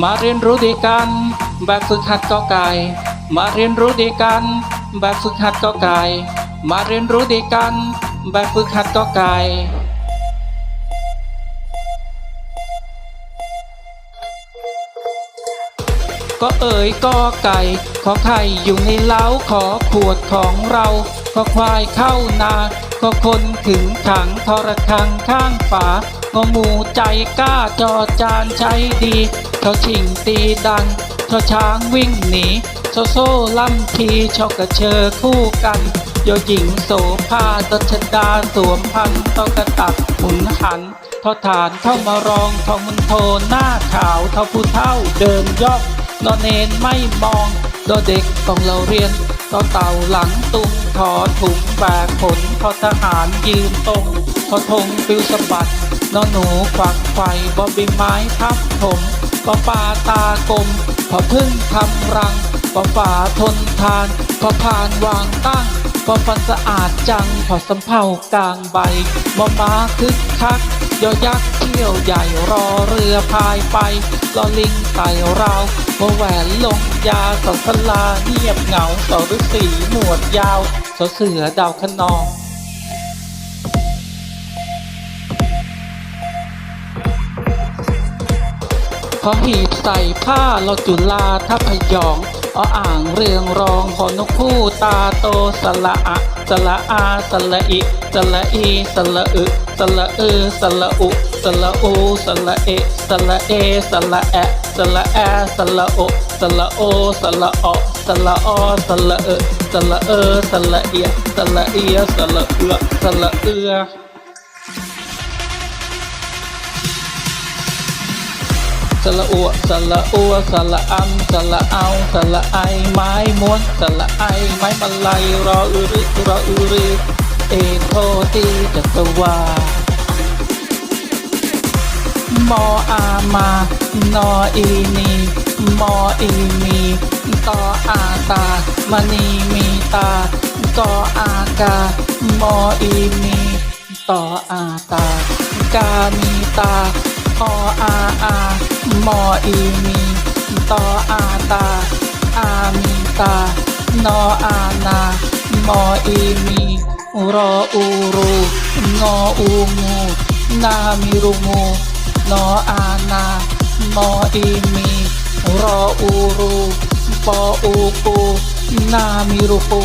มาเรียนรู้ดีกัน แบบฝึกหัดกอไก่มาเรียนรู้ดีกัน แบบฝึกหัดกอไก่มาเรียนรู้ดีกัน แบบฝึกหัดกอไก่ก็เอ่ยก็ไก่ขอไข่อยู่ในเล้าขอขวดของเราก็ควายเข้านาก็คนถึงขังทรคังข้างฝาก็หมูใจกล้าจอจานใช้ดี เขาชิงตีดังชอช้างวิ่งหนีโซโซ่ล่ำทีชอกระเชอคู่กัน โยหญิงโสภาตชดาสวมพันตองกระตักหมุนหันทอฐานเข้ามารองทองมันโทหน้าขาวเท่าผู้เท่าเดินย่องนอนเนนไม่มองดอเด็กต้องเราเรียนตอเต่าหลังตุงถอถุงแบกผลทอทหารยืนตรงทอธงปิวสะบัดนอหนูควักไฟบอบีไม้ทับถม ปอปลาตากลมพอพึ่งทำรังปอฝาทนทานพอพานวางตั้งพอฟันสะอาดจังพอสำเภากลางใบมอม้าคึกคักยอยักษ์เที่ยวใหญ่รอเรือพายไปลอลิงไต่ราวโมแหวนลงยาสอสลาเงียบเหงาสอฤาษีหนวดยาวสอเสือดาวคะนอง พอหีบใส่ผ้าเราจุลาทัพยองออ่างเรืองรองพอนกคู่ตาโตสละอะสละอาสละอิสละอีสละอึสละเออสละอุสละอูสละเอสละเอสละแอสละแอสละโอสละโอสละออสละออสละเอสละเออสละเอียสละเอียสละเอือสละเอือ สละอัวสละอัวสละอัมสละเอาสละไอไม้ม้วนสละไอไม้มาลัยรออือริรออือริเอโทตีจักรวามออามานออีนีมออีมีตออาตามณีมีตากออากามออีมีต่ออาตากามีตาออาอา มออีมีตออาตา อามีตา นออานามออีมีรออูรูงออูงูนามีรูงูนออานามออีมีรออูรูปออูปูนามีรูปู